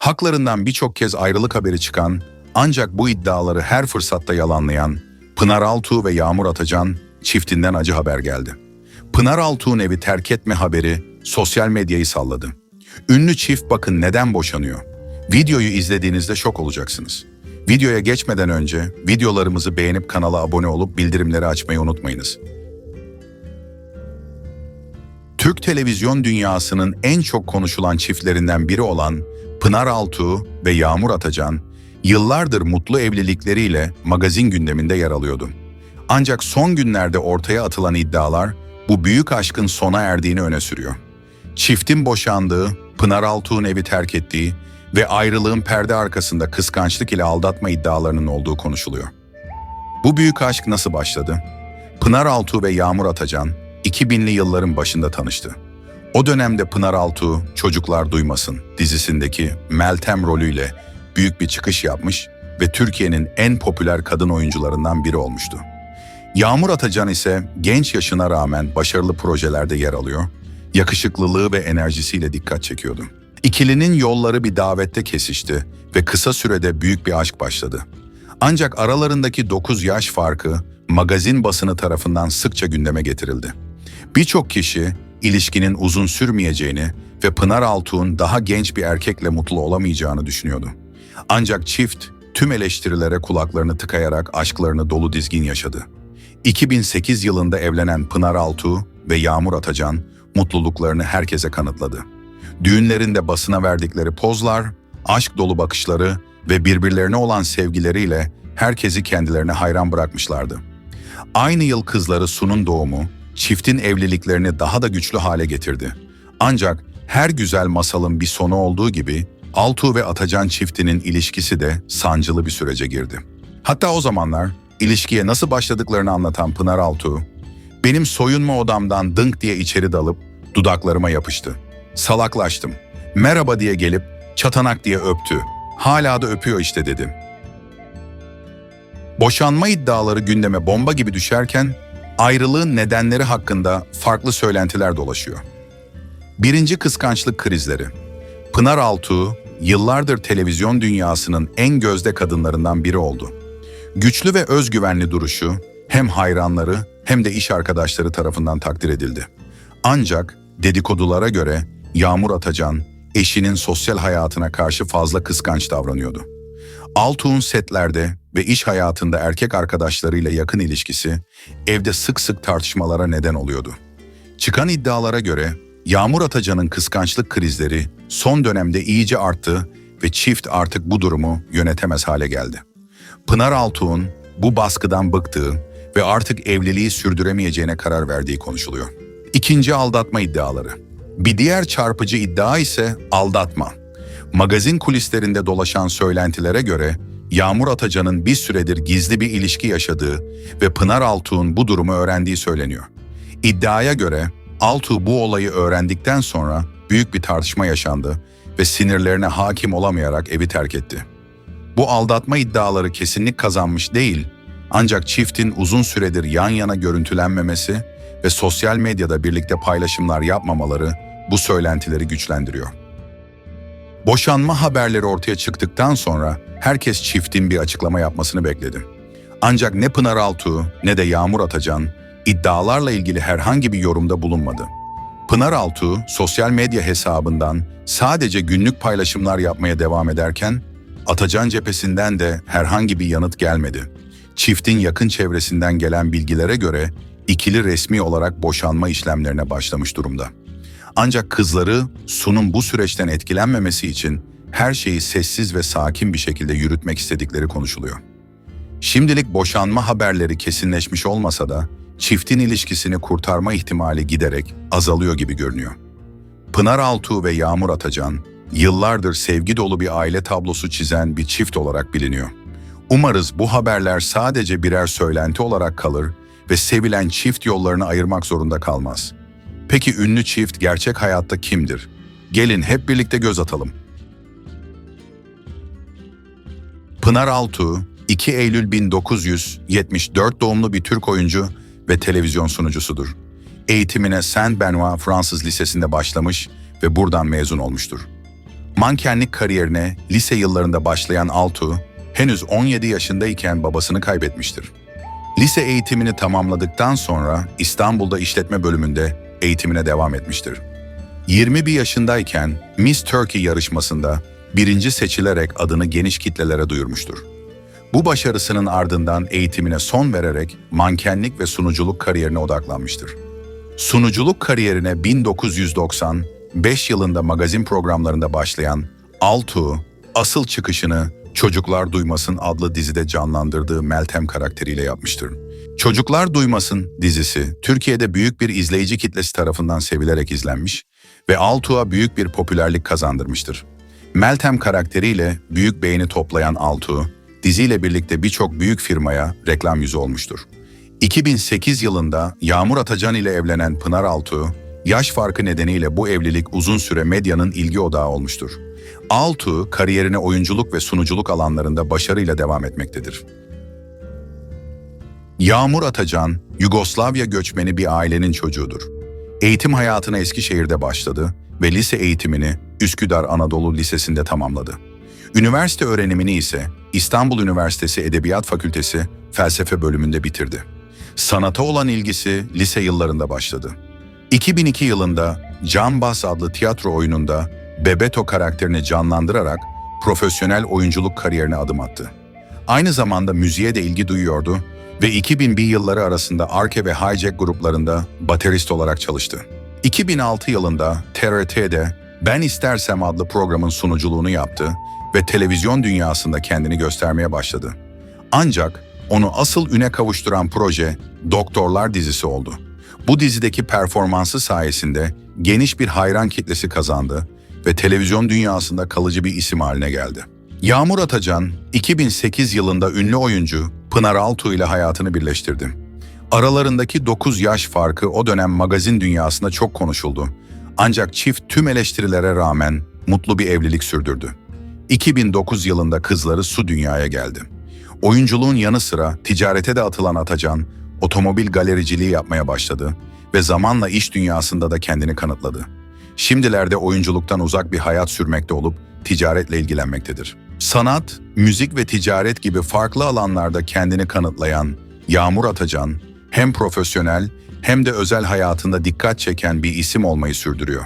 Haklarından birçok kez ayrılık haberi çıkan, ancak bu iddiaları her fırsatta yalanlayan Pınar Altuğ ve Yağmur Atacan çiftinden acı haber geldi. Pınar Altuğ'un evi terk etme haberi sosyal medyayı salladı. Ünlü çift bakın neden boşanıyor. Videoyu izlediğinizde şok olacaksınız. Videoya geçmeden önce videolarımızı beğenip kanala abone olup bildirimleri açmayı unutmayınız. Türk televizyon dünyasının en çok konuşulan çiftlerinden biri olan Pınar Altuğ ve Yağmur Atacan, yıllardır mutlu evlilikleriyle magazin gündeminde yer alıyordu. Ancak son günlerde ortaya atılan iddialar bu büyük aşkın sona erdiğini öne sürüyor. Çiftin boşandığı, Pınar Altuğ'un evi terk ettiği ve ayrılığın perde arkasında kıskançlık ile aldatma iddialarının olduğu konuşuluyor. Bu büyük aşk nasıl başladı? Pınar Altuğ ve Yağmur Atacan 2000'li yılların başında tanıştı. O dönemde Pınar Altuğ Çocuklar Duymasın dizisindeki Meltem rolüyle büyük bir çıkış yapmış ve Türkiye'nin en popüler kadın oyuncularından biri olmuştu. Yağmur Atacan ise genç yaşına rağmen başarılı projelerde yer alıyor, yakışıklılığı ve enerjisiyle dikkat çekiyordu. İkilinin yolları bir davette kesişti ve kısa sürede büyük bir aşk başladı. Ancak aralarındaki 9 yaş farkı magazin basını tarafından sıkça gündeme getirildi. Birçok kişi ilişkinin uzun sürmeyeceğini ve Pınar Altuğ'un daha genç bir erkekle mutlu olamayacağını düşünüyordu. Ancak çift tüm eleştirilere kulaklarını tıkayarak aşklarını dolu dizgin yaşadı. 2008 yılında evlenen Pınar Altuğ ve Yağmur Atacan mutluluklarını herkese kanıtladı. Düğünlerinde basına verdikleri pozlar, aşk dolu bakışları ve birbirlerine olan sevgileriyle herkesi kendilerine hayran bırakmışlardı. Aynı yıl kızları Su'nun doğumu, çiftin evliliklerini daha da güçlü hale getirdi. Ancak her güzel masalın bir sonu olduğu gibi Altuğ ve Atacan çiftinin ilişkisi de sancılı bir sürece girdi. Hatta o zamanlar ilişkiye nasıl başladıklarını anlatan Pınar Altuğ, benim soyunma odamdan dınk diye içeri dalıp dudaklarıma yapıştı. Salaklaştım. Merhaba diye gelip çatanak diye öptü. Hala da öpüyor işte dedim. Boşanma iddiaları gündeme bomba gibi düşerken ayrılığın nedenleri hakkında farklı söylentiler dolaşıyor. Birinci kıskançlık krizleri. Pınar Altuğ yıllardır televizyon dünyasının en gözde kadınlarından biri oldu. Güçlü ve özgüvenli duruşu hem hayranları hem de iş arkadaşları tarafından takdir edildi. Ancak dedikodulara göre Yağmur Atacan eşinin sosyal hayatına karşı fazla kıskanç davranıyordu. Altuğ'un setlerde ve iş hayatında erkek arkadaşlarıyla yakın ilişkisi evde sık sık tartışmalara neden oluyordu. Çıkan iddialara göre Yağmur Atacan'ın kıskançlık krizleri son dönemde iyice arttı ve çift artık bu durumu yönetemez hale geldi. Pınar Altuğ'un bu baskıdan bıktığı ve artık evliliği sürdüremeyeceğine karar verdiği konuşuluyor. İkinci aldatma iddiaları. Bir diğer çarpıcı iddia ise aldatma. Magazin kulislerinde dolaşan söylentilere göre Yağmur Atacan'ın bir süredir gizli bir ilişki yaşadığı ve Pınar Altuğ'un bu durumu öğrendiği söyleniyor. İddiaya göre Altuğ bu olayı öğrendikten sonra büyük bir tartışma yaşandı ve sinirlerine hakim olamayarak evi terk etti. Bu aldatma iddiaları kesinlik kazanmış değil, ancak çiftin uzun süredir yan yana görüntülenmemesi ve sosyal medyada birlikte paylaşımlar yapmamaları bu söylentileri güçlendiriyor. Boşanma haberleri ortaya çıktıktan sonra herkes çiftin bir açıklama yapmasını bekledi. Ancak ne Pınar Altuğ ne de Yağmur Atacan iddialarla ilgili herhangi bir yorumda bulunmadı. Pınar Altuğ sosyal medya hesabından sadece günlük paylaşımlar yapmaya devam ederken Atacan cephesinden de herhangi bir yanıt gelmedi. Çiftin yakın çevresinden gelen bilgilere göre ikili resmi olarak boşanma işlemlerine başlamış durumda. Ancak kızları Su'nun bu süreçten etkilenmemesi için her şeyi sessiz ve sakin bir şekilde yürütmek istedikleri konuşuluyor. Şimdilik boşanma haberleri kesinleşmiş olmasa da çiftin ilişkisini kurtarma ihtimali giderek azalıyor gibi görünüyor. Pınar Altuğ ve Yağmur Atacan yıllardır sevgi dolu bir aile tablosu çizen bir çift olarak biliniyor. Umarız bu haberler sadece birer söylenti olarak kalır ve sevilen çift yollarını ayırmak zorunda kalmaz. Peki ünlü çift gerçek hayatta kimdir? Gelin hep birlikte göz atalım. Pınar Altuğ, 2 Eylül 1974 doğumlu bir Türk oyuncu ve televizyon sunucusudur. Eğitimine Saint Benoît Fransız Lisesi'nde başlamış ve buradan mezun olmuştur. Mankenlik kariyerine lise yıllarında başlayan Altuğ, henüz 17 yaşındayken babasını kaybetmiştir. Lise eğitimini tamamladıktan sonra İstanbul'da işletme bölümünde eğitimine devam etmiştir. 21 yaşındayken Miss Turkey yarışmasında birinci seçilerek adını geniş kitlelere duyurmuştur. Bu başarısının ardından eğitimine son vererek mankenlik ve sunuculuk kariyerine odaklanmıştır. Sunuculuk kariyerine 1995 yılında magazin programlarında başlayan Altuğ, asıl çıkışını Çocuklar Duymasın adlı dizide canlandırdığı Meltem karakteriyle yapmıştır. Çocuklar Duymasın dizisi Türkiye'de büyük bir izleyici kitlesi tarafından sevilerek izlenmiş ve Altuğ'a büyük bir popülerlik kazandırmıştır. Meltem karakteriyle büyük beğeni toplayan Altuğ, diziyle birlikte birçok büyük firmaya reklam yüzü olmuştur. 2008 yılında Yağmur Atacan ile evlenen Pınar Altuğ, yaş farkı nedeniyle bu evlilik uzun süre medyanın ilgi odağı olmuştur. Altuğ, kariyerine oyunculuk ve sunuculuk alanlarında başarıyla devam etmektedir. Yağmur Atacan, Yugoslavya göçmeni bir ailenin çocuğudur. Eğitim hayatına Eskişehir'de başladı ve lise eğitimini Üsküdar Anadolu Lisesi'nde tamamladı. Üniversite öğrenimini ise İstanbul Üniversitesi Edebiyat Fakültesi Felsefe bölümünde bitirdi. Sanata olan ilgisi lise yıllarında başladı. 2002 yılında Can Bas adlı tiyatro oyununda Bebeto karakterini canlandırarak profesyonel oyunculuk kariyerine adım attı. Aynı zamanda müziğe de ilgi duyuyordu ve 2001 yılları arasında Arke ve Hijack gruplarında baterist olarak çalıştı. 2006 yılında TRT'de Ben İstersem adlı programın sunuculuğunu yaptı ve televizyon dünyasında kendini göstermeye başladı. Ancak onu asıl üne kavuşturan proje Doktorlar dizisi oldu. Bu dizideki performansı sayesinde geniş bir hayran kitlesi kazandı ve televizyon dünyasında kalıcı bir isim haline geldi. Yağmur Atacan, 2008 yılında ünlü oyuncu Pınar Altuğ ile hayatını birleştirdi. Aralarındaki 9 yaş farkı o dönem magazin dünyasında çok konuşuldu. Ancak çift tüm eleştirilere rağmen mutlu bir evlilik sürdürdü. 2009 yılında kızları Su dünyaya geldi. Oyunculuğun yanı sıra ticarete de atılan Atacan, otomobil galericiliği yapmaya başladı ve zamanla iş dünyasında da kendini kanıtladı. Şimdilerde oyunculuktan uzak bir hayat sürmekte olup ticaretle ilgilenmektedir. Sanat, müzik ve ticaret gibi farklı alanlarda kendini kanıtlayan Yağmur Atacan, hem profesyonel hem de özel hayatında dikkat çeken bir isim olmayı sürdürüyor.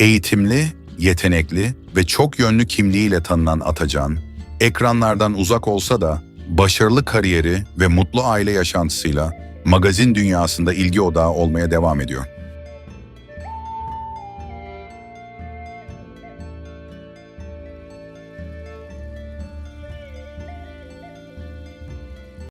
Eğitimli, yetenekli ve çok yönlü kimliğiyle tanınan Atacan, ekranlardan uzak olsa da başarılı kariyeri ve mutlu aile yaşantısıyla magazin dünyasında ilgi odağı olmaya devam ediyor.